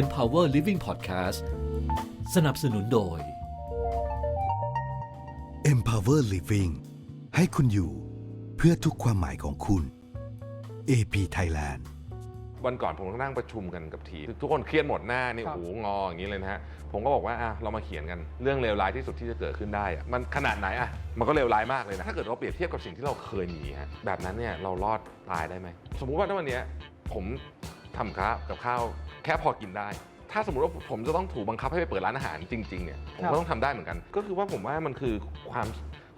Empower Living Podcast สนับสนุนโดย Empower Living ให้คุณอยู่เพื่อทุกความหมายของคุณ AP Thailand วันก่อนผมก็นั่งประชุมกันกับทีมทุกคนเครียดหมดหน้านี่ครับโอ้โหงออย่างนี้เลยนะฮะผมก็บอกว่าอะเรามาเขียนกันเรื่องเลวร้ายที่สุดที่จะเกิดขึ้นได้อะมันขนาดไหนอะมันก็เลวร้ายมากเลยนะถ้าเกิดเราเปรียบเทียบกับสิ่งที่เราเคยมีฮะแบบนั้นเนี่ยเรารอดตายได้ไหมสมมุติว่าถ้าวันเนี้ยผมทำข้าวกับข้าว แค่พอกินได้ ถ้าสมมติว่าผมจะต้องถูกบังคับให้ไปเปิดร้านอาหารจริงๆเนี่ยผมครัก็บต้องทำได้เหมือนกัน ก็คือว่าผมว่ามันคือความ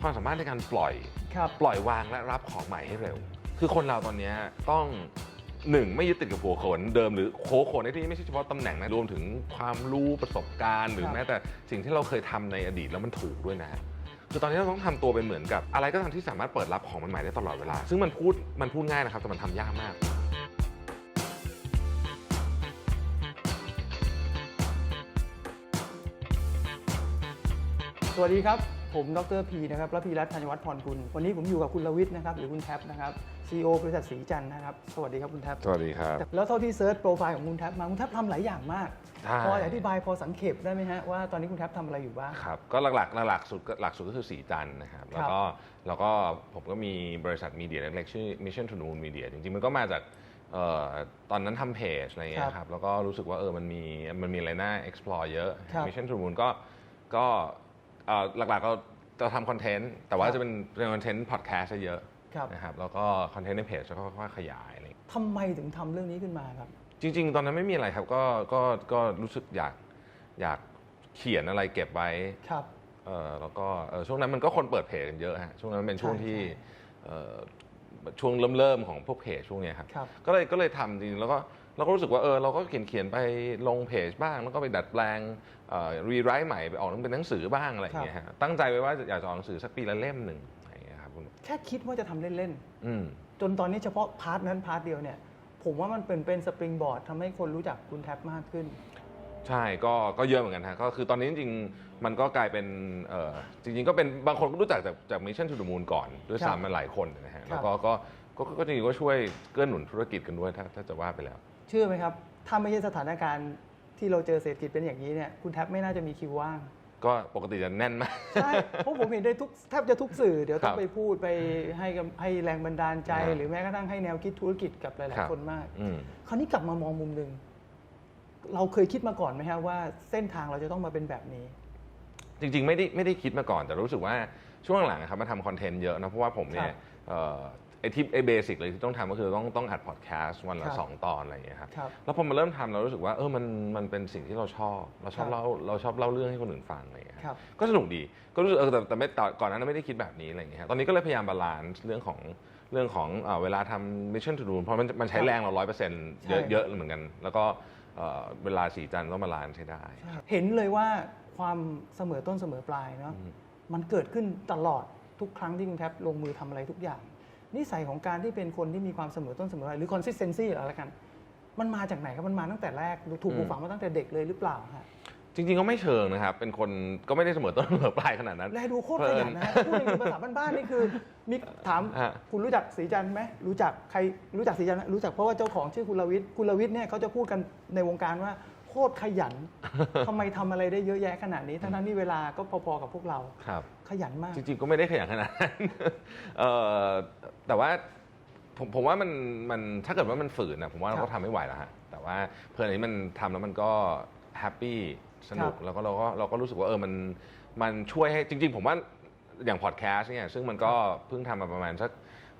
ความสามารถในการปล่อยครับปล่อยวางและรับของใหม่ให้เร็ว คือคนเราตอนเนี้ยต้องหนึ่งไม่ยึดติดกับหัวโขนเดิมหรือโคโขนในที่นี้ไม่ใช่เฉพาะตำแหน่งนะรวมถึงความรู้ประสบการณ์ หรือครับแม้แต่สิ่งที่เราเคยทำในอดีตแล้วมันถูกด้วยนะคือตอนนี้เราต้องทำตัวเป็นเหมือนกับ อะไรก็ตามที่สามารถเปิดรับของใหม่ๆได้ตลอดเวลา ซึ่งมันพูดมันพูดง่ายนะครับแต่มันทำยากมาก สวัสดีครับ ผมดรพีนะครับระพีรัตน์ธัญวัฒน์พรกุล วันนี้ผมอยู่กับคุณลวิทย์นะครับหรือคุณแท็บนะครับ CEO บริษัทสีจันทร์นะครับ สวัสดีครับคุณแท็บ สวัสดีครับ แล้วเท่าที่เซิร์ชโปรไฟล์ของคุณแท็บมา คุณแท็บทำหลายอย่างมาก ใช่ พออธิบายพอสังเขปได้ไหมฮะว่าตอนนี้คุณแท็บทำอะไรอยู่บ้าง ครับก็หลักๆหลักๆสุดก็หลักสุดก็คือสีจันทร์นะครับแล้วก็แล้วก็ผมก็มีบริษัทมีเดียเล็กๆชื่อ Mission to the Moon Media จริงๆ มันก็มาจากเอ่อตอนนั้นทำเพจอะไรเงี้ยครับแล้วก็รู้สึกว่าเออมันมีมันมีอะไรน่า explore เยอะ ครับ Mission to the Moon ก็ก็เอ่อ หลักๆก็จะทำคอนเทนต์แต่ว่าครับจะเป็นเป็นคอนเทนต์พอดแคสต์เยอะครับนะครับแล้วก็คอนเทนต์ในเพจจะค่อยๆขยายอะไรเงี้ยทำไมถึงทำเรื่องนี้ขึ้นมาครับ จริง ๆ ตอนนั้นไม่มีอะไรครับก็ก็ก็รู้สึกอยากอยากเขียนอะไรเก็บไว้ ครับ เออแล้วก็เอ่อช่วงนั้นมันก็คนเปิดเพจกันเยอะฮะช่วงนั้นเป็นช่วงใช่ที่ใช่เอ่อช่วงเริ่มเริ่มๆของพวกเพจช่วงเนี้ยครับครับ ก็เลยก็เลยทำจริงๆแล้วก็ เราก็รู้สึกว่าเออเราก็เขียนเขียนไปลงเพจบ้าง แล้วก็ไปดัดแปลงรีไรต์ใหม่ไปออกเป็นหนังสือบ้างอะไรอย่างเงี้ยฮะตั้งใจไว้ว่าอยากจะออกหนังสือสักปีละเล่มหนึ่งอะไรอย่างเงี้ยครับคุณแค่คิดว่าจะทำเล่นอืมๆจนตอนนี้เฉพาะพาร์ทนั้นพาร์ทเดียวเนี่ยผมว่ามันเป็นเป็นสปริงบอร์ดทำให้คนรู้จักคุณแท็บมากขึ้น ใช่ก็ก็เยอะเหมือนกันฮะก็คือตอนนี้จริงๆ มันก็กลายเป็นเอ่อจริงๆ ก็เป็นบางคนก็รู้จักจากจาก Mission to the Moon ก่อน ด้วยครับซ้ำมาหลายคนนะฮะแล้วก็ก็ก็ก็ก็จริงๆก็ช่วยเกื้อหนุนธุรกิจกันด้วยถ้าถ้าจะว่าไปแล้ว เชื่อไหมครับ ถ้าไม่ใช่สถานการณ์ที่เราเจอเศรษฐกิจเป็นอย่างนี้เนี่ยคุณแท็บไม่น่าจะมีคิวว่าง ก็ปกติจะแน่นมาก ใช่เพราะผมเห็นได้ทุกแทบจะทุกสื่อ เดี๋ยวต้อครังบไปพูดไปให้กำให้แรงบันดาลใจครับหรือแม้กระทั่งให้แนวคิดธุรกิจกับหครัลายบๆคนมาก อืม คราวนี้กลับมามองมุมหนึ่งเราเคยคิดมาก่อนไหมครับว่าเส้นทางเราจะต้องมาเป็นแบบนี้ จริงๆ ไม่ได้ไม่ได้คิดมาก่อนแต่รู้สึกว่าช่วงหลังๆอะครับมาทำคอนเทนต์เยอะนะเพราะว่าผมเนี่ครัยบเอ่อไอที่ไอเบสิกเลยที่ต้องทำก็คือต้องต้องอัดพอดแคสต์วันคละรับสองตอนอะไรอย่างเงี้ยครับครับ แล้วพอมาเริ่มทำเรารู้สึกว่าเออมันมันเป็นสิ่งที่เราชอบ เราชอบครับเล่าเราชอบเล่าเรื่องให้คนอื่นฟังอะไรอย่างเงี้ยครับ ก็สนุกดีก็รู้สึกเออแต่แต่ไม่แต่ก่อนหนานั้นไม่ได้คิดแบบนี้อะไรอย่างเงี้ยฮะตอนนี้ก็เลยพยายามบาลานซ์เรื่องของเรื่องของเอ่อเวลาทำ Mission to the Moon เพราะมันมันใช้แรงเราร้อยเปอร์เซ็นต์เยอะใช่ เยอะเหมือนกัน แล้วก็เอ่อเวลาสีจันทร์ต้องบาลานซ์ใช้ได้เห็นเลยว่าความเสมอต้นเสมอปลายเนาะอืมมันเกิดขึ้นตลอดทุกครั้งที่คุณแท็บลงมือทำอะไรทุกอย่าง นิสัยของการที่เป็นคนที่มีความเสมอต้นเสมอปลายหรือ consistency เหรอละกัน มันมาจากไหนครับมันมาตั้งแต่แรกถูกปลูกฝังมาตั้งแต่เด็กเลยหรือเปล่าฮะจริงๆก็ไม่เชิงนะครับ เป็นคนก็ไม่ได้เสมอต้นเสมอปลายขนาดนั้น แลดูโคตรขยันนะฮะพูดในภาษาบ้านๆนี่คือ มีถามฮะ คุณรู้จักศรีจันทร์ไหมรู้จักใครรู้จักศรีจันทร์ไหมรู้จักเพราะว่าเจ้าของชื่อคุณลวิทย์คุณลวิทย์เนี่ยเขาจะพูดกันในวงการว่าโคตรขยัน ทำไมทำอะไรได้เยอะแยะขนาดนี้ ทั้งๆที่เวลาก็พอๆกับพวกเรา ครับ ขยันมาก จริงๆ ก็ไม่ได้ขยันขนาดนั้นเอ่อแต่ว่าผมผมว่ามันมันถ้าเกิดว่ามันฝืนนะผมว่าเราครัก็บทำไม่ไหวแล้วฮะ แต่ว่าเพื่อนนี้มันทำแล้วมันก็แฮปปี้สนุก ครับ แล้วก็เราก็เราก็รู้สึกว่าเออมันมันช่วยให้จริง ๆ ผมว่าอย่างพอดแคสต์เนี่ยซึ่งมันก็เพิ่งทำมาประมาณสัก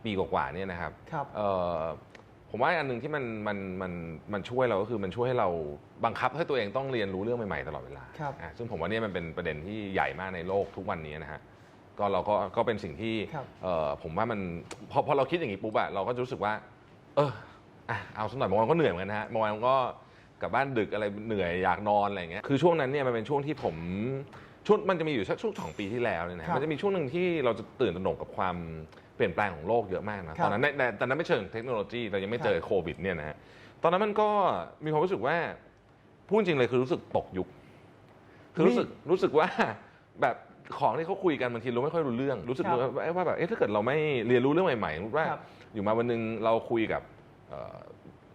ปีกว่าๆเนี่ยนะครับ ครับ เอ่อ ผมว่าอันหนึ่งที่มันมันมันมันช่วยเราก็คือมันช่วยให้เราบังคับให้ตัวเองต้องเรียนรู้เรื่องใหม่ๆตลอดเวลาครับ อะซึ่งผมว่าเนี่ยมันเป็นประเด็นที่ใหญ่มากในโลกทุกวันนี้นะฮะก็เราก็ก็เป็นสิ่งที่ครับ เอ่อผมว่ามันพอพอเราคิดอย่างนี้ปุ๊บอะเราก็จะรู้สึกว่า เอออะเอาสักหน่อยบางวันก็เหนื่อยเหมือนกันนะฮะบางวันก็กลับบ้านดึกอะไรเหนื่อยอยากนอนอะไรอย่างเงี้ยคือช่วงนั้นเนี่ยมันเป็นช่วงที่ผมช่วงมันจะมีอยู่สักช่วงสองปีที่แล้วเนี่ยนะครัฮะบมันจะมีช่วงหนึ่งที่เราจะตื่นตระหนกกับความ เปลี่ยนแปลงของโลกเยอะมากนะครัตบอนนั้นในในตอนนั้นไม่เชิงเทคโนโลยีเรายังไม่เจอครับโควิดเนี่ยนะฮะตอนนั้นมันก็มีความรู้สึกว่าพูดจริงเลยคือรู้สึกตกยุค คือรู้สึกรู้สึกว่าแบบของที่เขาคุยกันบางทีเราไม่ค่อยรู้เรื่อง รู้สึกครับว่าว่าแบบเอ๊ะถ้าเกิดเราไม่เรียนรู้เรื่องใหม่ๆสมมุติว่าครับอยู่มาวันหนึงเราคุยกับเอ่อ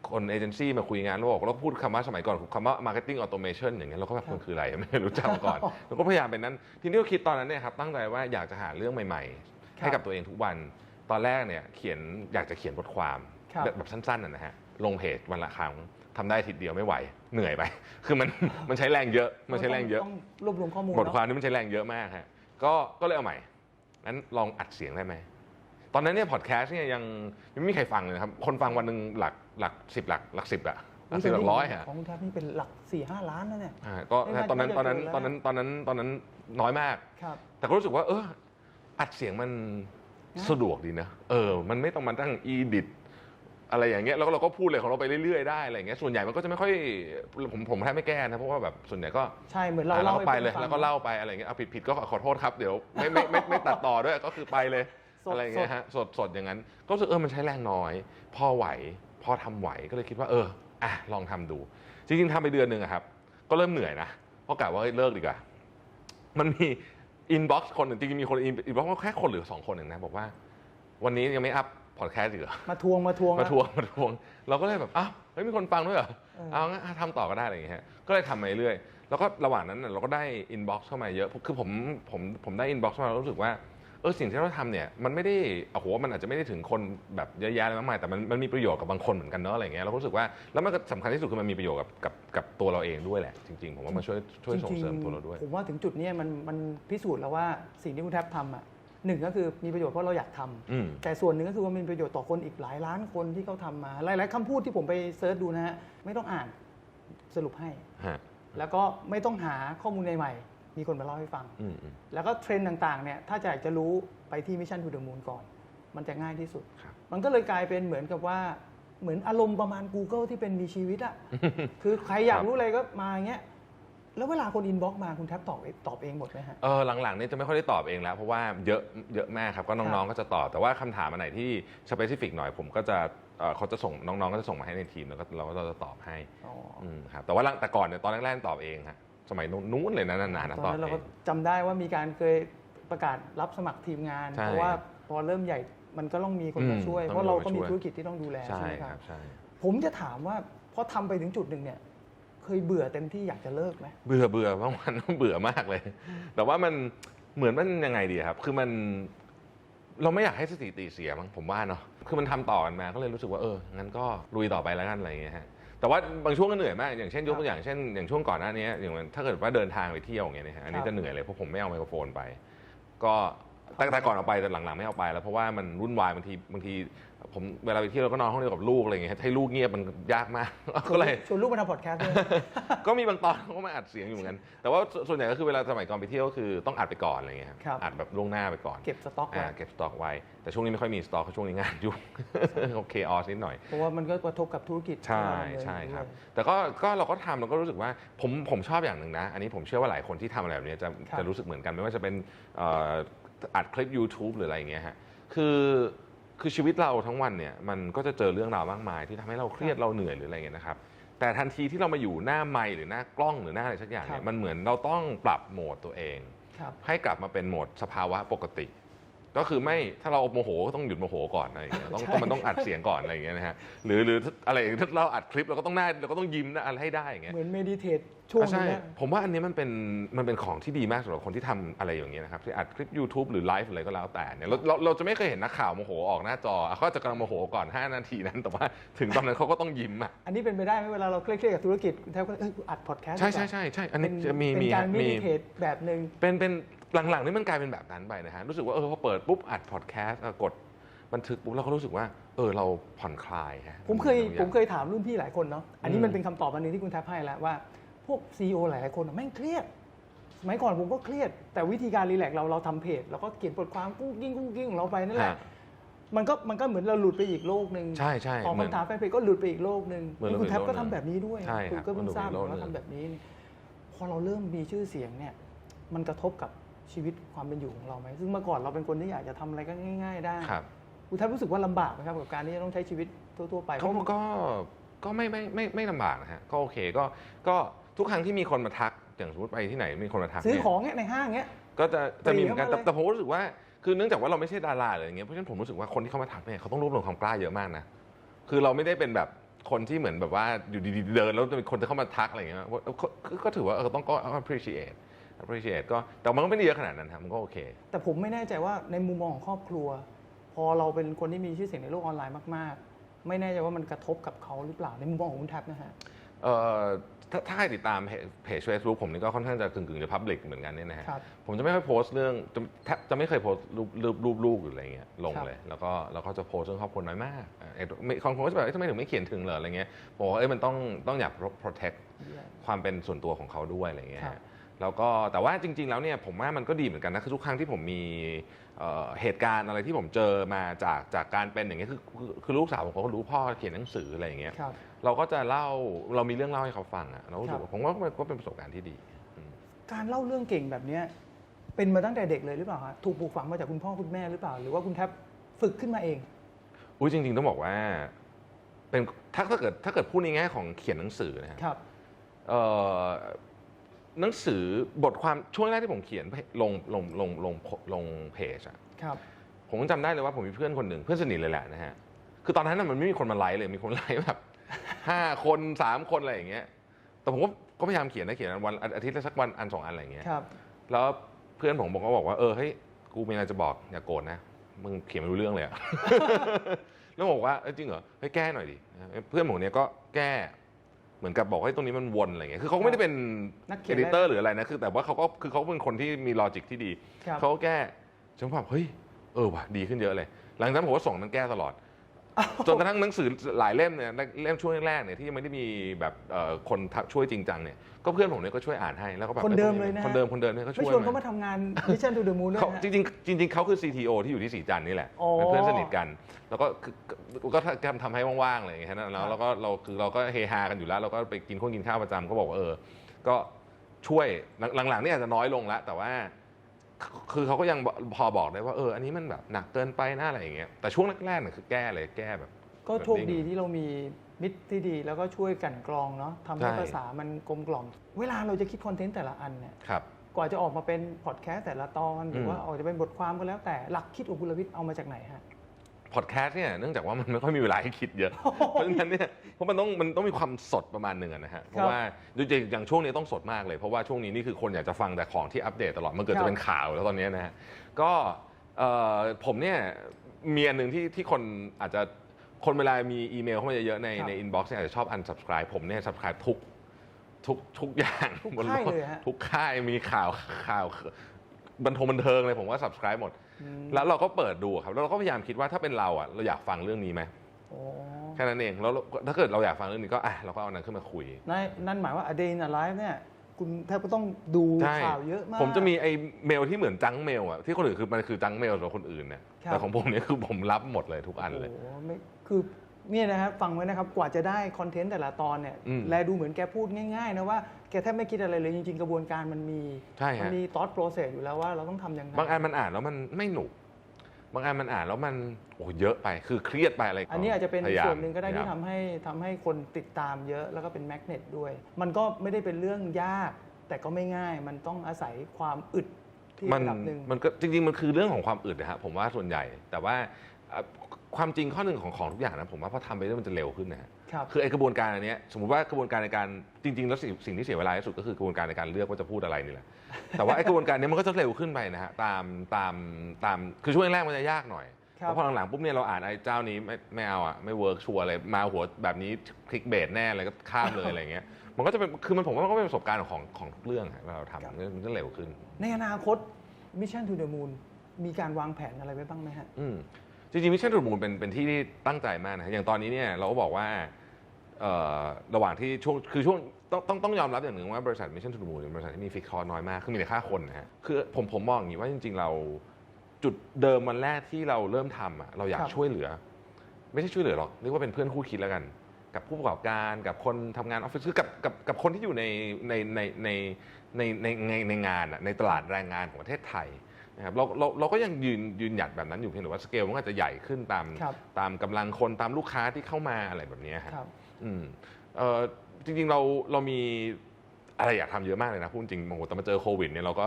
คนเอเจนซี่มาคุยงานแล้วบอกแล้วพูดคำว่าสมัยก่อนคำว่า marketing automation อย่างเงี้ยเราก็แบบมันคืออะไรไม่รู้จักมาก่อนเราก็พยายามเป็นนั้น ทีนี้ก็คิดตอนนั้นเนี่ยครับตั้งใจว่าอยากจะหาเรื่องใหม่ๆ ให้กับตัวเองทุกวัน ตอนแรกเนี่ยเขียนอยากจะเขียนบทความครับแบบแบบสั้นๆนะนะฮะลงเพจวันละครั้งทำได้อาทิตย์เดียวไม่ไหวเหนื่อยไป คือมันมันใช้แรงเยอะมันใช้แรงเยอะต้องรวบรวมข้อมูลบทความเนอะนี้มันใช้แรงเยอะมากฮะก็ก็เลยเอาใหม่งั้นลองอัดเสียงได้ไหมตอนนั้นเนี่ยพอดแคสต์เนี่ยยังยังไม่มีใครฟังเลยนะครับ คนฟังวันหนึ่งหลักหลักสิบหลักหลักสิบอะหลักสิบหลักร้อยอะของคุณแทบนี่เป็นหลัก4ี่ห้าล้านนะเนี่ยอ่าก็ไม่น่าตอนนั้นจะตอนนั้นเกินแล้วตอนนั้นตอนนั้นตอนนั้นน้อยมากครับแต่ก็รู้สึกว่าเออ อัดเสียงมันนะสะดวกดีนะ เออ มันไม่ต้องมาตั้งอีดิทอะไรอย่างเงี้ย แล้วก็เราก็พูดเลยของเราไปเรื่อยๆได้อะไรอย่างเงี้ย ส่วนใหญ่มันก็จะไม่ค่อย ผมผมแทบไม่แก้นะ เพราะว่าแบบส่วนใหญ่ก็ใช่เหมือนเราอะเล่าก็ไปเลยให้พื่อนฟังแล้วก็เล่าไปอะไรอย่างเงี้ยเอาผิดผิดก็ขอโทษครับ เดี๋ยวไม่ไม่ไม่ไม่ตัดต่อด้วย ก็คือไปเลย สดอะไรอย่างเงี้ยฮะ สดสดอย่างนั้น ก็รู้สึกเออ มันใช้แรงน้อย พอไหว พอทำไหว ก็เลยคิดว่าเออ อะ ลองทำดู จริงๆทำไปเดือนหนึ่งอะครับ ก็เริ่มเหนื่อยนะ เพราะกะว่าเฮ้ยเลิกดีกว่า มันมี อินบ็อกซ์คนหนึ่งจริงๆมีคนอินบ็อกซ์แค่คนหรือสองคนเองนะบอกว่า วันนี้ยังไม่อัพพอดแคสต์อีกเหรอมาทวงมาทวงมาทวงมาทวง เราก็เลยแบบอ้าวเฮ้ยมีคนฟังด้วยเหรอเออเอางั้นอะทำต่อก็ได้อะไรอย่างเงี้ยฮะก็เลยทำมาเรื่อยๆแล้วก็ระหว่างนั้นน่ะเราก็ได้อินบ็อกซ์เข้ามาเยอะคือผมผมผมได้อินบ็อกซ์เข้ามาแล้วรู้สึกว่า เออสิ่งที่เราทำเนี่ยมันไม่ได้โอ้โหมันอาจจะไม่ได้ถึงคนแบบเยอะแยะอะไรมากมายแต่มันมันมีประโยชน์กับบางคนเหมือนกันเนอะอะไรอย่างเงี้ยเราก็รู้สึกว่าแล้วมันก็สำคัญที่สุดคือมันมีประโยชน์กับกับกับตัวเราเองด้วยแหละ จริง ๆ ผมว่ามันช่วยช่วยส่งเสริมตัวเราด้วย ผมว่าถึงจุดเนี้ยมันมันพิสูจน์แล้วว่าสิ่งที่คุณแทบทำอะหนึ่งก็คือมีประโยชน์เพราะเราอยากทำอืม แต่ส่วนหนึ่งก็คือว่ามีประโยชน์ต่อคนอีกหลายล้านคนที่เขาทำมาหลายๆคำพูดที่ผมไปเซิร์ชดูนะฮะไม่ต้องอ่านสรุปให้ ฮะ แล้วก็ไม่ต้องหาข้อมูลใหม่ๆ มีคนมาเล่าให้ฟังอืมอืมแล้วก็เทรนด์ต่างๆเนี่ยถ้าจะอยากจะรู้ไปที่มิชชั่น to the Moon ก่อน มันจะง่ายที่สุดครับมันก็เลยกลายเป็นเหมือนกับว่าเหมือนอารมณ์ประมาณ Google ที่เป็นมีชีวิตอะคือใครอยากรู้อะไรก็มาอย่างเงี้ยแล้วเวลาคนอินบ็อกมาคุณแทบตอบตอบเองหมดไหมฮะเออหลังๆนี่จะไม่ค่อยได้ตอบเองแล้ว เพราะว่าเยอะเยอะมากครับก็น้องๆก็จะตอบ แต่ว่าคำถามอันไหนที่สเปซิฟิกหน่อยผมก็จะเอ่อเขาจะส่งน้องๆก็จะส่งมาให้ในทีมแล้วก็เราก็จะตอบให้อ๋ออืมครับแต่ว่าหลังแต่ก่อนเนี่ยตอนแรกๆตอบเองฮะ สมัยนู้นเลยนะนานๆนะตอนตอบนั้นเราเอก็งจำได้ว่ามีการเคยประกาศรับสมัครทีมงานใช่เพราะว่าพอเริ่มใหญ่มันก็ต้องมีคนมาอืมช่วยต้องเพราะเรามีคนก็มาช่มีวยธุรกิจที่ต้องดูแลใช่ใช่ไหมคครัรับบใช่ผมจะถามว่าพอทำไปถึงจุดหนึ่งเนี่ยเคยเบื่อเต็มที่อยากจะเลิกไหมเบื่อเบื่อบางวันเบื่อมากเลย แต่ว่ามันเหมือนมันยังไงดีครับ คือมันเราไม่อยากให้สถิติเสียมั้งผมว่าเนาะคือมันทำต่อกันมาก็เลยรู้สึกว่าเอองั้นก็ลุยต่อไปแล้วกันอะไรอย่างเงี้ยฮะ แต่ว่าบางช่วงก็เหนื่อยมากอย่างเช่นยกตัวอย่างเช่นอย่างช่วงก่อนหน้านี้อย่างถ้าเกิดว่าเดินทางไปเที่ยวอย่างเงี้ยนะฮะอันนี้ครับจะเหนื่อยเลยเพราะผมไม่เอาไมโครโฟนไป ก็ แต่แต่ก่อนเอาไปแต่หลังๆไม่เอาไปแล้วเพราะว่ามันวุ่นวายบางทีบางที ผมเวลาไปเที่ยวเราก็นอนห้องเดียวกับลูกอะไรอย่างเงี้ยให้ลูกเงียบมันยากมากก็เลยชวนลูกมาทำพอดแคสต์ด้วยก็มีบางตอนก็มาอัดเสียงอยู่เหมือนกัน แต่ว่าส่วนใหญ่ก็คือเวลาสมัยก่อนไปเที่ยวก็คือต้องอัดไปก่อนอะไรเงี้ยครับครับอัดแบบล่วงหน้าไปก่อนเก็บสต็อกไว้อ่าเก็บสต็อกไว้แต่ช่วงนี้ไม่ค่อยมีสต็อกเพราะช่วงนี้งานยุ่งโอเคออสนิดหน่อยเพราะว่ามันก็กระทบกับธุรกิจใช่ที่เราดำเนินใช่อยู่ครับด้วยแต่ก็ก็เราก็ทำเราก็รู้สึกว่าผมผมชอบอย่างหนึ่งนะ อันนี้ผมเชื่อว่าหลายคนที่ทำอะไรแบบนี้จะครับจะรู้สึกเหมือนกันไม่ว่าจะเป็นเอ่ออัดคลิป YouTube หรืออะไรอย่างเงี้ยฮะคือคือชีวิตเราทั้งวันเนี่ยมันก็จะเจอเรื่องราวมากมาย ที่ทำให้เราเครียดเราเหนื่อยหรืออะไรเงี้ยนะครับแต่ทันทีที่เรามาอยู่หน้าไมค์หรือหน้ากล้องหรือหน้าอะไรสักอย่างเนี่ครัยบมันเหมือนเราต้องปรับโหมดตัวเองครับให้กลับมาเป็นโหมดสภาวะปกติ ก็คือไม่ถ้าเราโมโหก็ต้องหยุดโมโหก่อนอะไรอย่างเงี้ยต้องใช่ต้องมันต้องอัดเสียงก่อนอะไรอย่างเงี้ยนะฮะหรือหรืออะไรอย่างเงี้ยถ้าเราอัดคลิปเราก็ต้องหน้าเราก็ต้องยิ้มนะอะไรให้ได้อย่างเงี้ยเหมือนเมดิเทตช่วงอะนึใช่งนะผมว่าอันนี้มันเป็นมันเป็นของที่ดีมากสำหรับคนที่ทำอะไรอย่างเงี้ยนะครับที่อัดคลิป YouTube หรือไลฟ์อะไรก็แล้วแต่เนี่ยเราเราเราจะไม่เคยเห็นนักข่าวโมโหออกหน้าจออะเขาอาจจะกำลังโมโหก่อน 5 นาทีนั้นแต่ว่าถึงตอนนั้นเขาก็ต้องยิ้มอะอันนี้เป็นไปได้ไหมเวลาเราเครียดๆกับธุรกิจแทบก็เอยกูอัดพอดแคสต์ใช่ดีกใช่ว่าใช่ใช่อันนี้เป็นจะมีเป็นมีการเมมีดิเทตแบบหนึ่งเป็นเป็น หลังๆนี่มันกลายเป็นแบบนั้นไปนะฮะรู้สึกว่าเออพอเปิดปุ๊บอัดพอดแคสต์กดบันทึกปุ๊บเราก็รู้สึกว่า เออเราผ่อนคลายฮะผมเคยบางอางผมเคยถามรุ่นพี่หลายคนเนาะอันนี้อืมมันเป็นคำตอบอันหนึงที่คุณแทบให้แล้วว่า พวกซีอหลายๆคนอะแม่งเครียดสมัยก่อนผมก็เครียด แต่วิธีการรีแลกซ์เราเราทำเพจเราก็เขียนบทความกุ้งกิ้งกุ้งกิ้งของเราไปนั่นแหละฮะมันก็มันก็เหมือนเราหลุดไปอีกโลกหนึ่งใช่ใช่ของเหมือนคำถามแฟนเพจก็หลุดไปอีกโลกหนึ่งเหมือนเราคุณแทบไปก็โลกหนึ่ทำงแบบนี้ด้วยใช่ครับณก็เพิ่งทราบเหมือนเราไปโลกว่าหนึ่งทำแบบนี้นี่พอเราเริ่มมีชื่อเสียงเนี่ย มันกระทบกับ ชีวิตความเป็นอยู่ของเราไหมซึ่งเมื่อก่อนเราเป็นคนที่อยากจะทำอะไรก็ง่าย ๆ ได้ครับคุณแทบรู้สึกว่าลำบากไหมครับกับการที่จะต้องใช้ชีวิตทั่วๆไปเพก็ราะก็ก็ไม่ไม่ไม่ไม่ลำบากนะฮะก็โอเคก็ก็ทุกครั้งที่มีคนมาทักอย่างสมมติไปที่ไหนมีคนมาทักซื้อเนี่ยของเนี่ยในห้างเงี้ยก็จะจะมีเหมือนกันปรีแต่เข้ามาเลยแต่ผมรู้สึกว่าคือเนื่องจากว่าเราไม่ใช่ดาราอะไรอย่างเงี้ยเพราะฉะนั้นผมรู้สึกว่าคนที่เข้ามาทักเนี่ยเขาต้องรวบรวมความกล้าเยอะมากนะคือเราไม่ได้เป็นแบบคนที่เหมือนแบบว่าอยู่ดีๆเดินแล้วมีคนจะเข้ามาทักอะไรอย่างเงี้ยว่าก็ก็ก็ถือว่าเออต้องก็ appreciate appreciate ก็แต่มันก็ไม่ได้เยอะขนาดนั้นครับมันก็โอเค แต่ผมไม่แน่ใจว่าในมุมมองของครอบครัว พอเราเป็นคนที่มีชื่อเสียงในโลกออนไลน์มาก ๆ ไม่แน่ใจว่ามันกระทบกับเขาหรือเปล่าในมุมมองของคุณแท็บนะฮะเอ่อถ้าถ้าใครติดตามเพจเฟซบุ๊กผมนี่ก็ค่อนข้างจะกึ่งๆจะพับลิกเหมือนกันเนี่ยนะฮะครับผมจะไม่ค่อยโพสต์เรื่องจะแทบจะไม่เคยโพสต์รูปรูปรูปลูกหรืออะไรเงี้ยลงครับเลย แล้วก็แล้วก็จะโพสต์เรื่องครอบครัวน้อยมากเอ่อเอ่อไม่ของคนก็จะแบบเอ้ยทำไมถึงไม่เขียนถึงเหรออะไรเงี้ยบอกว่าเอ้ยมันต้องต้องอยาก protect ความเป็นส่วนตัวของเขาด้วยอะไรเงี้ยครับ ฮะ แล้วก็แต่ว่าจริง ๆ แล้วเนี่ยผมว่ามันก็ดีเหมือนกันนะคือทุกครั้งที่ผมมีเอ่อเหตุการณ์อะไรที่ผมเจอมาจากจากการเป็นอย่างเงี้ยคือคือคือลูกสาวผมเขาก็รู้พ่อเขียนหนังสืออะไรอย่างเงี้ยครับ เราก็จะเล่าเรามีเรื่องเล่าให้เขาฟังอะเรารู้สึครักบว่าผมว่ามันก็เป็นประสบการณ์ที่ดีอืมการเล่าเรื่องเก่งแบบเนี้ยเป็นมาตั้งแต่เด็กเลยหรือเปล่าฮะถูกปลูกฝังมาจากคุณพ่อคุณแม่หรือเปล่า หรือว่าคุณแท็บฝึกขึ้นมาเอง อุ้ยจริง ๆ ต้องบอกว่าเป็นถ้าถ้าเกิดถ้าเกิดพูดในแง่ของเขียนหนังสือนะฮะครับ เอ่อ หนังสือบทความช่วงแรกที่ผมเขียนลงลงลงลงลงเพจอะครับ ผมจำได้เลยว่าผมมีเพื่อนคนหนึ่งเพื่อนสนิทเลยแหละนะฮะคือตอนนั้นน่ะมันไม่มีคนมาไลค์เลยมีคนไลค์แบบห้าคนสามคนอะไรอย่างเงี้ย แต่ผมก็ก็พยายามเขียนนะเขียนวันอาทิตย์ละสักวันอันสองอันอะไรอย่างเงี้ยครับแล้วเพื่อนผมบอกก็บอกว่าเออเฮ้ยกูมีอะไรจะบอกอย่าโกรธนะมึงเขียนไม่รู้เรื่องเลยอะแล้วบอกว่าเอ้ยจริงเหรอเฮ้ยแก้หน่อยดิเพื่อนผมเนี้ยก็แก้ เหมือนกับบอกให้ยตรงนี้มันวนอะไรเงี้ยคือเขาก็ไม่ได้เป็นนักเขีเอยนดิเตอร์หรืออะไรนะคือแต่ว่าเขาก็คือเขาเป็นคนที่มีลอจิกที่ดี ครับ เขาก็แก้ฉันแบบเฮ้ย เออว่ะดีขึ้นเยอะเลย หลังจากนั้นผมก็ส่งนั้นแก้ตลอด จนกระทั่งหนังสือหลายเล่มเนี่ยเล่มช่วงแรกๆเนี่ยที่ยังไม่ได้มีแบบเอ่อคนช่วยจริงจังเนี่ยก็เพื่อนผมเนี่ยก็ช่วยอ่านให้แล้วก็แบบคนเดิมเลยนะ คนเดิมคนเดิมเนี่ยก็ไม่ช่วยชวนเขามามาทำงาน Mission to the Moon ด้วยเขานะ จริงๆจริง ๆเขาคือ CTO ที่อยู่ที่สีจันทร์นี่แหละอ๋อเป็นเพื่อนสนิทกัน แล้วก็คือก็ทำทำให้ว่างๆอะไรอย่างเงี้ยนะแล้วเราก็เราคือเราก็เฮฮากันอยู่แล้วเราก็ไปกินข้าวกินข้าวประจำก็บอกว่าเออ ก็ช่วยหลังๆนี่อาจจะน้อยลงแล้วแต่ว่า คือเขาก็ยังพอบอกได้ว่าเอออันนี้มันแบบหนักเกินไปนะอะไรอย่างเงี้ยแต่ช่วงแรกๆเนี่ยคือแก้เลยแก้แบบ ก็โชคดีที่เรามีมิตรที่ดีแล้วก็ช่วยกลันกรองเนาะทำให้ใช่ ภาษามันกลมกล่อม เวลาเราจะคิดคอนเทนต์แต่ละอันเนี่ยครับ กว่าจะออกมาเป็นพอดแคสต์แต่ละตอน หรือมว่าออกจะเป็นบทความก็แล้วแต่หลักคิดของคุณลวิทย์เอามาจากไหนฮะ พอดแคสต์เนี่ยเนื่องจากว่ามันไม่ค่อยมีเวลาให้คิดเยอะ เพราะฉะนั้นเนี่ยเพราะมันต้องมันต้องมีความสดประมาณหนึ่งอะนะฮะเพราะว่าจริงๆอย่างช่วงนี้ต้องสดมากเลยเพราะว่าช่วงนี้นี่คือคนอยากจะฟังแต่ของที่อัปเดตตลอดมันเกิดครับจะเป็นข่าวแล้วตอนนี้นะฮะก็เอ่อผมเนี่ยมีอันหนึ่งที่ที่คนอาจจะคนเวลามีอีเมลเข้ามาเยอะๆในครับในอินบ็อกซ์เนี่ยอาจจะชอบ unsubscribe ผมเนี่ย subscribe ทุกทุกทุกอย่างทุกบนโค่ายเลยฮะทุกค่ายมีข่าวข่าว บันทงบันเทิงเลยผมว่า subscribe หมด แล้วเราก็เปิดดูครับแล้วเราก็พยายามคิดว่าถ้าเป็นเราอะเราอยากฟังเรื่องนี้ไหมโอ้แค่นั้นเองแล้วเราถ้าเกิดเราอยากฟังเรื่องนี้ก็อะเราก็เอานั้นขึ้นมาคุย นั่นนั่นหมายว่า A Day in a Life เนี่ยคุณแทบก็ต้องดูใช่ข่าวเยอะมาก ผมจะมีไอ้เมลที่เหมือนจังเมลอะที่คนอื่นคือมันคือจังเมลสำหรับคนอื่นเนี่ยครับแต่ของผมเนี่ยคือผมรับหมดเลยทุกอันเลยโอ้โหไม่คือ เนี่ยนะครับฟังไว้นะครับกว่าจะได้คอนเทนต์แต่ละตอนเนี่ยอืมแลดูเหมือนแกพูดง่ายๆนะว่าแกแทบไม่คิดอะไรเลยจริงๆ กระบวนการมันมีใช่ฮะ มัมี thought process อยู่แล้วว่าเราต้องทำยังไงบางอันมันอ่านแล้วมันไม่หนุก บางอันมันอ่านแล้วมันโอ้เยอะไปคือเครียดไปอะไรอันนี้อาจจะเป็นพยายามส่วนหนึ่งก็ได้พยาที่ยาม ทำให้ทำให้คนติดตามเยอะแล้วก็เป็นแมกเนตด้วย มันก็ไม่ได้เป็นเรื่องยาก แต่ก็ไม่ง่าย มันต้องอาศัยความอึดที่มันระดับหนึ่ง มันก็จริงๆ มันคือเรื่องของความอึดนะฮะผมว่าส่วนใหญ่ แต่ว่าเอ่อ ความจริงข้อหนึ่งของของทุกอย่างนะผมว่าพอทำไปเรื่อยมันจะเร็วขึ้นนะฮะครับ คือไอ้กระบวนการอันเนี้ยสมมติว่ากระบวนการในการจริง ๆ แล้วสิ่งสิ่งที่เสียเวลาที่สุดก็คือกระบวนการในการเลือกว่าจะพูดอะไรนี่แหละ แต่ว่าไอ้กระบวนการเนี้ยมันก็จะเร็วขึ้นไปนะฮะตามตามตามคือช่วงแรกมันจะยากหน่อยครับ เพราะพอหลังๆปุ๊บเนี่ยเราอ่านไอ้เจ้านี้ไม่ไม่เอาอะไม่เวิร์กชัวร์เลยมาหัวแบบนี้คลิกเบสแน่เลยก็ข้ามเลยอะไรเงี้ยมันก็จะเป็นคือมันผมว่ามันก็เป็นประสบการณ์ของของทุกเรื่องอะเวลาเราทำมันจะเร็วขึ้น ในอนาคต Mission to the Moon มีการวางแผนอะไรไว้บ้างไหมฮะ อืม จริงๆมิชชั่นดูมูลเป็นเป็นที่ที่ตั้งใจมากนะอย่างตอนนี้เนี่ยเราก็บอกว่าระหว่างที่ช่วงคือช่วงต้องต้องต้องยอมรับอย่างหนึ่งว่าบริษัทมิชชั่นทูมูลเป็นบริษัทที่มีฟิกคอร์น้อยมากคือมีแต่ค่าคนนะฮะคือผมผมมองอย่างนี้ว่าจริง ๆ เราจุดเดิมวันแรกที่เราเริ่มทำอะเราอยากช่วยเหลือ ไม่ใช่ช่วยเหลือหรอกเรียกว่าเป็นเพื่อนคู่คิดแล้วกัน กับผู้ประกอบการกับคนทำงานออฟฟิศคือกับกับกับคนที่อยู่ในในในในในในในงานอะในตลาดแรงงานของประเทศไทย นะครับเราเราเราก็ยังยืนยืนหยัดแบบนั้นอยู่เพียงแต่ว่าสเกลมันก็อาจจะใหญ่ขึ้นตามครับ ตามกำลังคนตามลูกค้าที่เข้ามาอะไรแบบเนี้ยฮะครับ อืมเอ่อจริงๆเราเรามีอะไรอยากทำเยอะมากเลยนะพูดจริงโอ้โหแต่มาเจอโควิดเนี่ยเราก็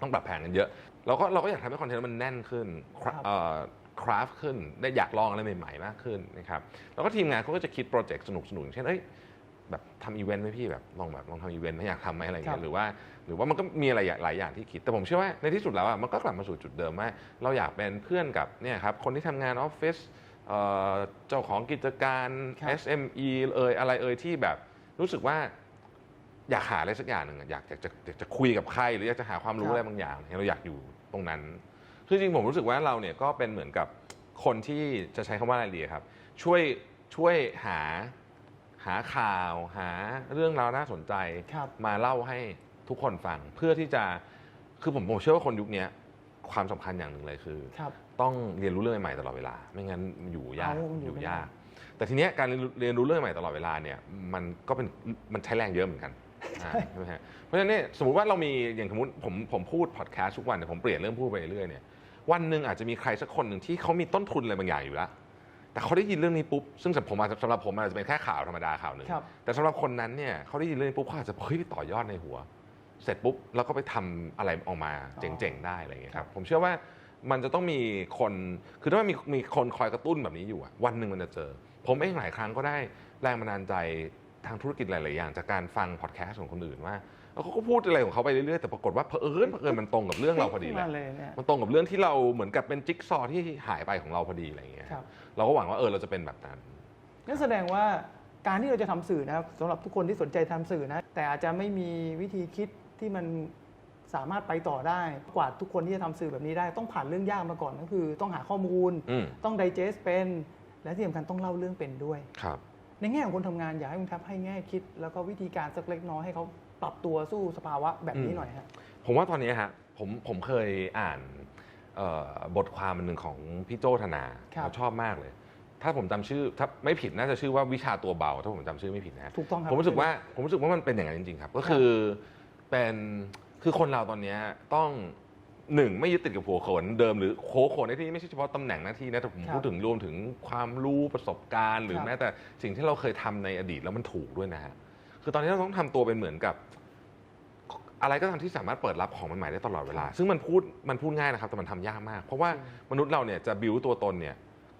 ต้องปรับแผนกันเยอะ เราก็เราก็อยากทำให้คอนเทนต์มันแน่นขึ้นครับเอ่อคราฟขึ้นได้อยากลองอะไรใหม่ๆมากขึ้นนะครับแล้วก็ทีมงานเขาก็จะคิดโปรเจกต์สนุกๆอย่างเช่นเอ้ย แบบทำอีเวนต์ไหมพี่แบบลองแบบลองทำอีเวนต์ไหมอยากทำไหมอะไรอย่างครัเงี้บยหรือว่า หรือว่ามันก็มีอะไรหลายอย่างที่คิด แต่ผมเชื่อว่าในที่สุดแล้วอะมันก็กลับมาสู่จุดเดิมว่าเราอยากเป็นเพื่อนกับเนี่ยครับคนที่ทำงานออฟฟิศเอ่อเจ้าของกิจการ ครับ SME เอ่ยอะไรเอ่ยที่แบบรู้สึกว่าอยากหาอะไรสักอย่างหนึ่งอะอยากอยากจะอยากจะคุยกับใคร หรืออยากจะหาความรู้อะไรบางอย่างเนี่ยเราอยากอยู่ตรงนั้น คือจริงๆผมรู้สึกว่าเราเนี่ยก็เป็นเหมือนกับคนที่จะใช้คำว่าอะไรดีครับ ช่วยช่วยหา หาข่าวหาเรื่องราวน่าสนใจ ครับมาเล่าให้ทุกคนฟัง เพื่อที่จะคือผมผมเชื่อว่าคนยุคเนี้ยความสำคัญอย่างหนึ่งเลยคือ ครับ ต้องเรียนรู้เรื่องใหม่ๆตลอดเวลา ไม่งั้นอยู่ยากเอามันอยู่อยู่ไม่ได้ ยาก แต่ทีเนี้ยการเรียนรู้เรียนรู้เรื่องใหม่ตลอดเวลาเนี่ยมันก็เป็นมันใช้แรงเยอะเหมือนกันอ่าใช่ไหมฮะเพราะฉะนั้นเนี่ยสมมติว่าเรามีอย่างสมมติผมผมพูดพอดแคสต์ทุกวันเนี่ยผมเปลี่ยนเรื่องพูดไปเรื่อยๆเนี่ยวันหนึ่งอาจจะมีใครสักคนหนึ่งที่เขามีต้นทุนอะไรบางอย่างอยู่แล้ว แต่เขาได้ยินเรื่องนี้ปุ๊บซึ่งสำหรับผมอาจจะสำหรับผมอาจจะเป็นแค่ข่าวธรรมดาข่าวหนึ่งครับ แต่สำหรับคนนั้นเนี่ยเขาได้ยินเรื่องนี้ปุ๊บเขาอาจจะเฮ้ยต่อยอดในหัว เสร็จปุ๊บแล้วก็ไปทำอะไรออกมาเจ๋งๆได้อะไรอย่างเงี้ยครับผมเชื่อว่ามันจะต้องมีคนคือถ้ามันมีมีคนคอยกระตุ้นแบบนี้อยู่อะวันหนึ่งมันจะเจอ ผมเองหลายครั้งก็ได้แรงบันดาลใจทางธุรกิจหลายๆอย่างจากการฟังพอดแคสต์ของคนอื่นว่า แล้วเขาก็พูดอะไรของเขาไปเรื่อยๆแต่ปรากฏว่าเผอิญเผอิญมันตรงกับเรื่องเราพอดีเลยมาเลยเนี่ย มันตรงกับเรื่องที่เราเหมือนกับเป็นจิ๊กซอว์ที่หายไปของเราพอดีอะไรอย่างเงี้ยครับ เราก็หวังว่าเออเราจะเป็นแบบนั้น นั่นแสดงว่าการที่เราจะทำสื่อนะครับสำหรับทุกคนที่สนใจทำสื่อนะ แต่อาจจะไม่มีวิธีคิดที่มันสามารถไปต่อได้ กว่าทุกคนที่จะทำสื่อแบบนี้ได้ ต้องผ่านเรื่องยากมาก่อนก็คือ ต้องหาข้อมูล อืม ต้อง digest เป็น และที่สำคัญต้องเล่าเรื่องเป็นด้วย ครับ ในแง่ของคนทำงานอยากให้คุณทัพให้แง่คิด แล้วก็วิธีการสักเล็กน้อยให้เขา ปรับตัวสู้สภาวะแบบนี้หน่อยฮะผมว่าตอนนี้ฮะผมผมเคยอ่านเอ่อบทความอันหนึ่งของพี่โจธนาครับเราชอบมากเลย ถ้าผมจำชื่อถ้าไม่ผิดน่าจะชื่อว่าวิชาตัวเบา ถ้าผมจำชื่อไม่ผิดนะถูกต้องครับผมรู้สึกว่าผมรู้สึกว่ามันเป็นอย่างนั้นจริงๆครับ ก็คือเป็นคือคนเราตอนนี้ต้องหนึ่งไม่ยึดติดกับหัวโขนเดิมหรือโคโขนในที่นี้ไม่ใช่เฉพาะตำแหน่งหน้าที่นะแต่ผมครับพูดถึงรวมถึงความรู้ประสบการณ์ หรือครับแม้แต่สิ่งที่เราเคยทำในอดีตแล้วมันถูกด้วยนะฮะ คือตอนนี้เราต้องทำตัวเป็นเหมือนกับ อะไรก็ตามที่สามารถเปิดรับของใหม่ๆได้ตลอดเวลา ซึ่งมันพูดมันพูดง่ายนะครับ แต่มันทำยากมาก เพราะว่าจริงมนุษย์เราเนี่ยจะบิวตัวตนเนี่ย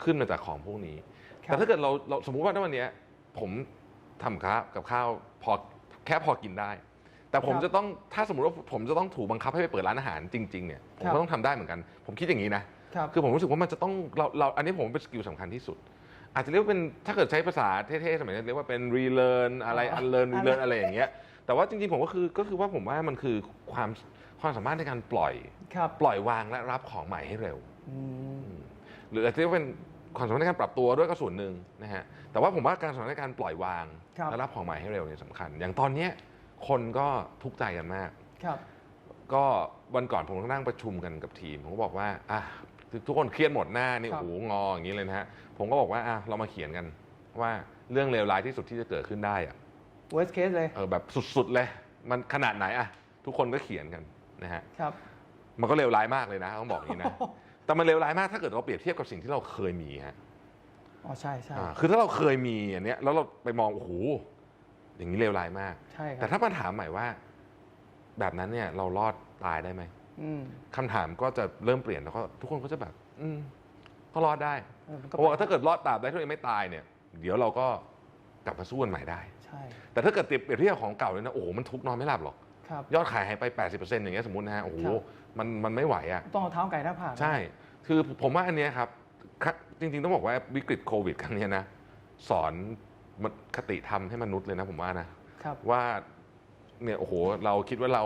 ขึ้นมาจากของพวกนี้ครับแต่ถ้าเกิดเราเราสมมุติว่าในวันเนี้ยผมทำข้าวกับข้าวพอแค่พอกินได้ แต่ผมครับจะต้องถ้าสมมติว่าผมจะต้องถูกบังคับให้ไปเปิดร้านอาหารจริงๆเนี่ยผมครับก็ต้องทำได้เหมือนกัน ผมคิดอย่างนี้นะครับคือผมรู้สึกว่ามันจะต้องเราเราอันนี้ผมว่าเป็นสกิลสำคัญที่สุด อาจจะเรียกว่าเป็นถ้าเกิดใช้ภาษาเท่ๆสมัยนี้เรียกว่าเป็น relearn อะไรอ๋อ unlearn อะไร relearn อะไรอย่างเงี้ยแต่ว่าจริงๆผมก็คือก็คือว่าผมว่ามันคือความความสามารถในการปล่อย ครับปล่อยวางและรับของใหม่ให้เร็ว อืม หรืออาจจะเรียกว่าเป็นความสามารถในการปรับตัวด้วยก็ส่วนหนึ่งนะฮะแต่ว่าผมว่าการสามารถในการปล่อยวางครับ และรับของใหม่ให้เร็วเนี่ยสำคัญ อย่างตอนเนี้ยคนก็ทุกข์ใจกันมาก ครับ ก็วันก่อนผมก็นั่งประชุมกันกับทีม ผมก็บอกว่าอะ ทุกคนเครียดหมดหน้านี่ครัโอ้บโหงออย่างนี้เลยนะฮะผมก็บอกว่าอะเรามาเขียนกันว่าเรื่องเลวร้ายที่สุดที่จะเกิดขึ้นได้อะ worst case เลยเออแบบสุดๆ เลย มันขนาดไหนอะทุกคนก็เขียนกันนะฮะครับ มันก็เลวร้ายมากเลยนะต้องบอกอย่างนี้นะ แต่มันเลวร้ายมากถ้าเกิดเราเปรียบเทียบกับสิ่งที่เราเคยมีฮะอ๋อใช่ใช่อ่าคือถ้าเราเคยมีอันเนี้ยแล้วเราไปมองโอ้โหอย่างนี้เลวร้ายมาก ใช่คแต่รับถ้ามาถามใหม่ว่า แบบนั้นเนี่ยเรารอดตายได้ไหม อืม คำถามก็จะเริ่มเปลี่ยนแล้วก็ทุกคนก็จะแบบ อืมก็รอดได้เออมันเพก็ราะว่าถ้าเกิดรอดตราบได้ถ้ายังไม่ตายเนี่ย เดี๋ยวเราก็กลับมาสู้กันใหม่ได้ ใช่แต่ถ้าเกิดเปรียบเทียบกับของเก่าเลยนะโอ้โหมันทุกข์นอนไม่หลับหรอก ครับ ยอดขายหายไป 80%อย่างเงี้ยสมมตินะฮะโอ้โหครับ มันมันไม่ไหวอะ ต้องเอาเท้าไก่หน้าผากใช่ คือผมว่าอันเนี้ยครับครับ จริงๆ ต้องบอกว่าวิกฤตโควิดครั้งเนี้ยนะ สอนมันคติธรรมให้มนุษย์เลยนะผมว่านะ ครับ ว่าเนี่ยโอ้โหเราคิดว่าเรา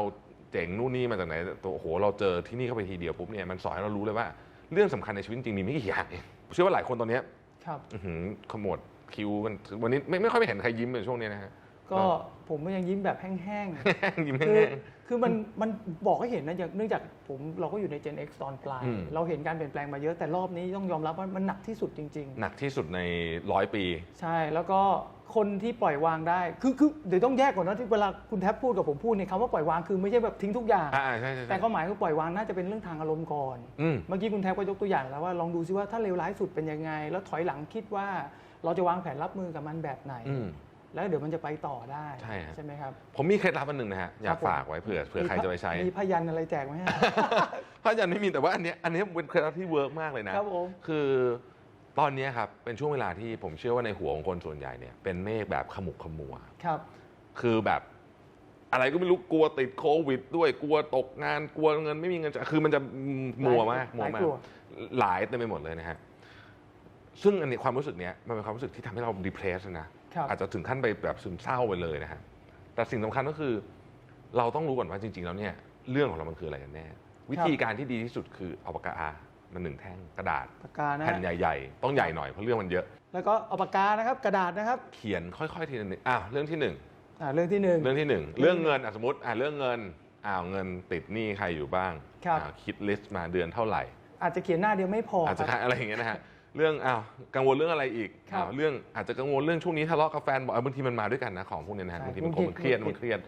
เจ๋งนู่นนี่มาจากไหนตัวโอ้โหเราเจอที่นี่เข้าไปทีเดียวปุ๊บเนี่ยมันสอนให้เรารู้เลยว่าเรื่องสำคัญในชีวิตจริงมีไม่กี่อย่างเองเชื่อว่าหลายคนตอนเนี้ยครับอื้อหือขมวดคิวกันวันนี้ไม่ไม่ค่อยไม่เห็นใครยิ้มในช่วงนี้นะฮะก็ผมก็ยังยิ้มแบบแห้งยิ้มๆแห้คืองคือมันมันบอกให้เห็นนะอย่างเนื่องจากผมเราก็อยู่ใน Gen X ตอนปลายอืมเราเห็นการเปลี่ยนแปลงมาเยอะแต่รอบนี้ต้องยอมรับว่ามันหนักที่สุดจริง ๆ หนักที่สุดในร้อยปีๆใช่แล้วก็ คนที่ปล่อยวางได้ คือคือเดี๋ยวต้องแยกก่อนนะที่เวลาคุณแท็บพูดกับผมพูดเนี่ยคำว่าปล่อยวางคือไม่ใช่แบบทิ้งทุกอย่าง อ่าใช่ใช่แต่ใช่ความหมายคือปล่อยวางน่าจะเป็นเรื่องทางอารมณ์ก่อน อืม เมื่อกี้คุณแท็บก็ยกตัวอย่างแล้วว่าลองดูซิว่าถ้าเลวร้ายสุดเป็นยังไง แล้วถอยหลังคิดว่าเราจะวางแผนรับมือกับมันแบบไหน อืม แล้วเดี๋ยวมันจะไปต่อได้ใช่ฮะใช่ไหมครับ ผมมีเคล็ดลับอันหนึ่งนะฮะ อยากครับผม ฝากไว้เผื่อเผื่อใครจะไปใช้ มีพยันอะไรแจกไหมฮะ พระอาจารย์ไม่มีแต่ว่าอันเนี้ยอันเนี้ยเป็นเคล็ดลับที่เวิร์กมากเลยนะครับผม คือ ตอนเนี้ยครับเป็นช่วงเวลาที่ผมเชื่อว่าในหัวของคนส่วนใหญ่เนี่ยเป็นเมฆแบบขมุกขมัว ครับ คือแบบอะไรก็ไม่รู้กลัวติดโควิด ด้วยกลัวตกงานกลัวเงินไม่มีเงินจะคือมันจะมัวมากหมัวลายมากกลัวหลายเต็มไปหมดเลยนะฮะซึ่งอันนี้ความรู้สึกเนี้ยมันเป็นความรู้สึกที่ทำให้เราดีเพรสนะครับอาจจะถึงขั้นไปแบบซึมเศร้าไปเลยนะฮะแต่สิ่งสำคัญก็คือ เราต้องรู้ก่อนว่าจริง ๆ แล้วเนี่ยเรื่องของเรามันคืออะไรกันแน่วิธีการที่ดีที่สุดคือเอาปากกา มันหนึ่งแท่งกระดาษปากกานะแผ่นใหญ่ๆ ต้องใหญ่หน่อยเพราะเรื่องมันเยอะ แล้วก็เอาปากกานะครับกระดาษนะครับ เขียนค่อยๆทีละนิดอ้าวเรื่องที่หนึ่งอ่าเรื่องที่หนึ่งเรื่องที่หนึ่งเรื่องเงินอะสมมติอะเรื่องเงินอ้าวเงินติดหนี้ใครอยู่บ้างครับ อ่าคิดลิสต์มาเดือนเท่าไหร่ อาจจะเขียนหน้าเดียวไม่พออาจจะครับอะไรอย่างเงี้ยนะฮะเรื่องอ้าวกังวลเรื่องอะไรอีกครับอ้าวเรื่องอาจจะกังวลเรื่องช่วงนี้ทะเลาะกับแฟนบอกเออบางทีมันมาด้วยกันนะของพวกเนี้ยนะฮะใช่บางทีมันบางทีมันเครียดบางทีมันเครียด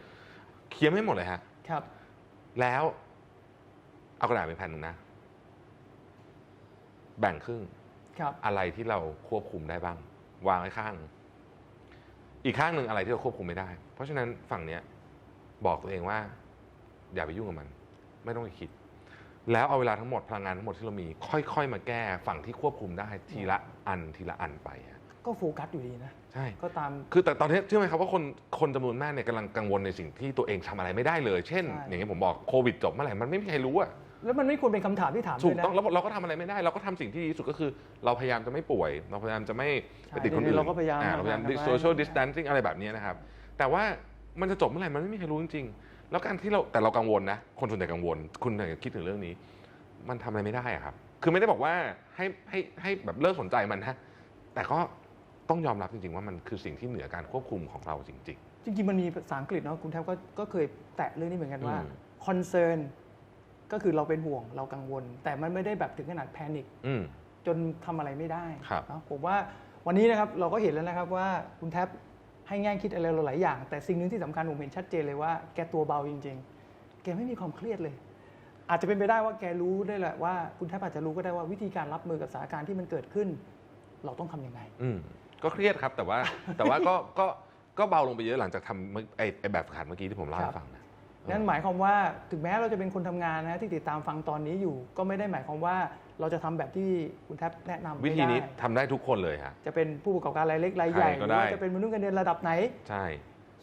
เขียนไม่หมดเลยฮะ ครับ แล้วเอากระดาษไปแผ่นหนึ่งนะ แบ่งครึ่งครับอะไรที่เราควบคุมได้บ้าง วางไว้ข้าง อีกข้างหนึ่งอะไรที่เราควบคุมไม่ได้ เพราะฉะนั้นฝั่งเนี้ยบอกตัวเองว่า อย่าไปยุ่งกับมัน ไม่ต้องไปคิด แล้วเอาเวลาทั้งหมดพลังงานทั้งหมดที่เรามี ค่อย ๆ มาแก้ฝั่งที่ควบคุมได้ทีละอันทีละอันไปอะก็โฟกัสอยู่ดีนะ ใช่ ก็ตาม คือแต่ตอนนี้เชื่อไหมครับว่าคนคนจำนวนมากเนี่ยกำลังกังวลในสิ่งที่ตัวเองทำอะไรไม่ได้เลย เช่น ใช่ อย่างที่ผมบอกโควิดจบเมื่อไหร่มันไม่มีใครรู้อะ แล้วมันไม่ควรเป็นคำถามที่ถามถูด้วกยนะ ต้องแล้วเราก็ทำอะไรไม่ได้ เราก็ทำสิ่งที่ดีที่สุดก็คือ เราพยายามจะไม่ป่วย เราพยายามจะไม่ไปติดคนอื่นเราก็พยายามอ่เราพยายามทำงานกันไว้ social distancing อะไรแบบนี้นะครับ แต่ว่ามันจะจบเมื่อไหร่มันไม่มีใครรู้จริงๆแล้วการที่เราแต่เรากังวลนะ คนส่วนใหญ่กังวล คุณอย่าคิดถึงเรื่องนี้ มันทำอะไรไม่ได้อะครับ คือไม่ได้บอกว่าให้ให้ให้แบบเลิกสนใจมันนะ แต่ก็ต้องยอมรับจริงๆ ว่ามันคือสิ่งที่เหนือการควบคุมของเราจริง จริงๆ มันมีภาษาอังกฤษเนาะคุณแทบก็ก็เคยแตะเรื่องนี้เหมือนกันว่า อืม concern ก็คือเราเป็นห่วงเรากังวล แต่มันไม่ได้แบบถึงขนาดแพนิคๆอืม จนทำอะไรไม่ได้ครับเนอะผมว่าวันนี้นะครับเราก็เห็นแล้วนะครับว่าคุณแท็บให้แง่คิดอะไรเราหลายอย่าง แต่สิ่งหนึ่งที่สำคัญผมเห็นชัดเจนเลยว่าแกตัวเบาจริง ๆ แกไม่มีความเครียดเลย อาจจะเป็นไปได้ว่าแกรู้ได้แหละว่าคุณแท็บอาจจะรู้ก็ได้ว่าวิธีการรับมือกับสถานการณ์ที่มันเกิดขึ้น เราต้องทำยังไง อืมก็เครียดครับแต่ว่า แต่ว่าก็ก็ก็เบาลงไปเยอะหลังจากทำเมื่อไอ้ไอ้แบบฝึกหัดเมื่อกี้ที่ผมเล่าครัให้บฟังนะ นั่นหมายความว่าถึงแม้เราจะเป็นคนทำงานนะที่ติดตามฟังตอนนี้อยู่ ก็ไม่ได้หมายความว่าเราจะทำแบบที่คุณแท็บแนะนำวิธีนี้ไม่ได้ทำได้ทุกคนเลยฮะจะเป็นผู้ประกอบการรายเล็กรายใหญ่ใครหก็รือได้ว่าจะเป็นมนุษย์เงินเดือนระดับไหนใช่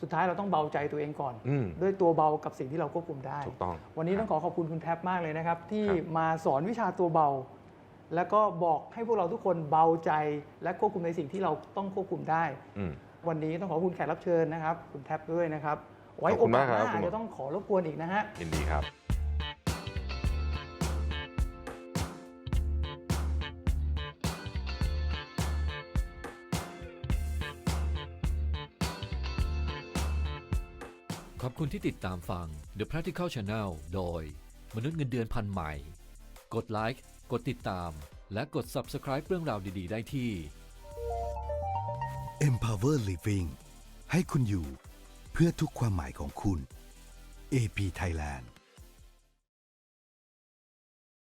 สุดท้ายเราต้องเบาใจตัวเองก่อนอืมด้วยตัวเบากับสิ่งที่เราควบคุมได้ถูกต้อง วันนี้ต้องขอขอบคุณคุณแท็บมากเลยนะครับ ที่ครับมาสอนวิชาตัวเบา แล้วก็บอกให้พวกเราทุกคนเบาใจและควบคุมในสิ่งที่เราต้องควบคุมได้อืมวันนี้ต้องขอบคุณแขกรับเชิญนะครับ คุณแท็บด้วยนะครับ ไว้ขอบโอคุณกาสมากหครับน้าคุณหมอจะต้องขอรบกวนอีกนะฮะยินดีครับขอบคุณที่ติดตามฟัง The Practical Channel โดย มนุษย์เงินเดือนพันใหม่ กดไลค์ กดติดตาม และกด Subscribe เรื่องราวดี ๆ ได้ที่ Empower Living ให้คุณอยู่เพื่อทุกความหมายของคุณ AP Thailand